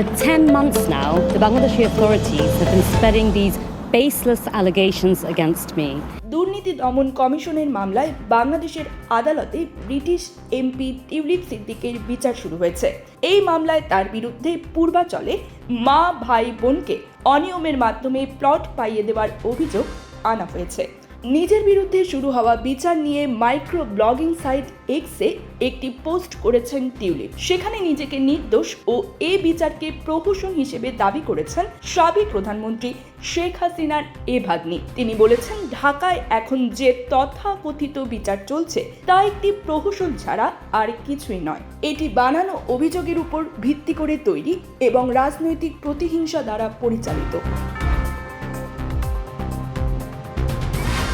For 10 months now, the Bangladeshi authorities have been spreading these baseless allegations against me. দুর্নীতি দমন কমিশনের মামলায় বাংলাদেশের আদালতে ব্রিটিশ এমপি টিউলিপ সিদ্দিকের বিচার শুরু হয়েছে এই মামলায় তার বিরুদ্ধে পূর্বাচলে মা ভাই বোনকে অনিয়মের মাধ্যমে প্লট পাইয়ে দেওয়ার অভিযোগ আনা হয়েছে নিজের বিরুদ্ধে শুরু হওয়া বিচার নিয়ে মাইক্রো ব্লগিং সাইট এক্সে একটি পোস্ট করেছেন টিউলিপ। সেখানে নিজেকে নির্দোষ ও এ বিচারকে প্রহসন হিসেবে দাবি করেছেন সাবেক প্রধানমন্ত্রী শেখ হাসিনার এ ভাগ্নি। তিনি বলেছেন, ঢাকায় এখন যে তথাকথিত বিচার চলছে, তা একটি প্রহসন ছাড়া আর কিছুই নয়। এটি বানানো অভিযোগের উপর ভিত্তি করে তৈরি এবং রাজনৈতিক প্রতিহিংসা দ্বারা পরিচালিত।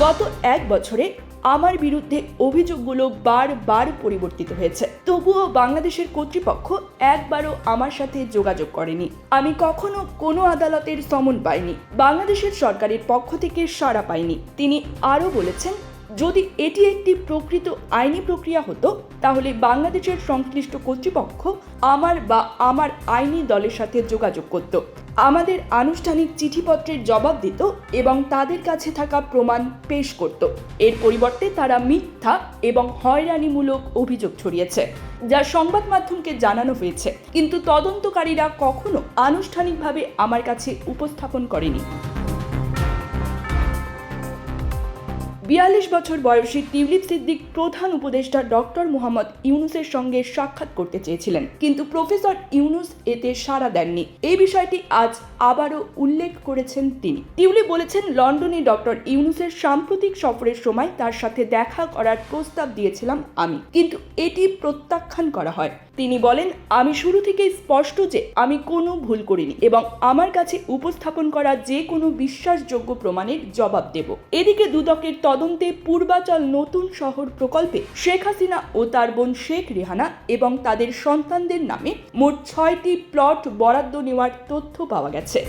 গত এক বছরে আমার বিরুদ্ধে অভিযোগগুলো বারবার পরিবর্তিত হয়েছে। তবুও বাংলাদেশের কর্তৃপক্ষ একবারও আমার সাথে যোগাযোগ করেনি। আমি কখনো কোনো আদালতের সমন পাইনি। বাংলাদেশের সরকারের পক্ষ থেকে সাড়া পাইনি। তিনি আরও বলেছেন যদি এটি একটি প্রকৃত আইনি প্রক্রিয়া হতো, তাহলে বাংলাদেশের সংশ্লিষ্ট কর্তৃপক্ষ আমার বা আমার আইনি দলের সাথে যোগাযোগ করত। আমাদের আনুষ্ঠানিক চিঠিপত্রের জবাব দিত এবং তাদের কাছে থাকা প্রমাণ পেশ করত। এর পরিবর্তে তারা মিথ্যা এবং হয়রানিমূলক অভিযোগ ছড়িয়েছে, যা সংবাদ মাধ্যমকে জানানো হয়েছে। কিন্তু তদন্তকারীরা কখনো আনুষ্ঠানিকভাবে আমার কাছে উপস্থাপন করেনি। বিয়াল্লিশ বছর বয়সী টিউলিপ সিদ্দিক প্রধান উপদেষ্টা ডক্টর মোহাম্মদ ইউনুসের সঙ্গে সাক্ষাৎ করতে চেয়েছিলেন। কিন্তু প্রফেসর ইউনুস এতে সাড়া দেননি। এই বিষয়টি আজ আবারও উল্লেখ করেছেন তিনি। টিউলিপ বলেছেন, লন্ডনে ডক্টর ইউনুসের সাম্প্রতিক সফরের সময় তার সাথে দেখা করার প্রস্তাব দিয়েছিলাম আমি। কিন্তু এটি প্রত্যাখ্যান করা হয়। তিনি বলেন, আমি শুরু থেকেই স্পষ্ট যে আমি কোনো ভুল করিনি এবং আমার কাছে উপস্থাপন করা যে কোনো বিশ্বাসযোগ্য প্রমাণের জবাব দেব। এদিকে দুদকের তদন্তে পূর্বাচল নতুন শহর প্রকল্পে শেখ হাসিনা ও তার বোন শেখ রেহানা এবং তাদের সন্তানদের নামে মোট ছয়টি প্লট বরাদ্দ নেওয়ার তথ্য পাওয়া গেছে।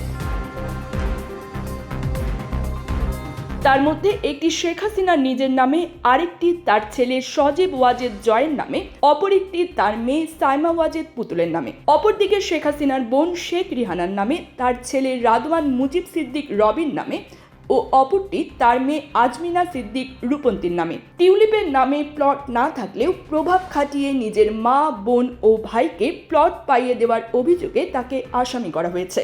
তার মধ্যে একটি শেখ হাসিনার নিজের নামে, আরেকটি তার ছেলে সজীব ওয়াজেদ জয়ের নামে, অপর একটি তার মেয়ে সাইমা ওয়াজেদ পুতুলের নামে। অপরদিকে শেখ হাসিনার বোন শেখ রিহানার নামে, তার ছেলে রাদওয়ান মুজিব সিদ্দিক রবির নামে ও অপরটি তার মেয়ে আজমিনা সিদ্দিক রূপন্তীর নামে। টিউলিপের নামে প্লট না থাকলেও প্রভাব খাটিয়ে নিজের মা, বোন ও ভাইকে প্লট পাইয়ে দেওয়ার অভিযোগে তাকে আসামি করা হয়েছে।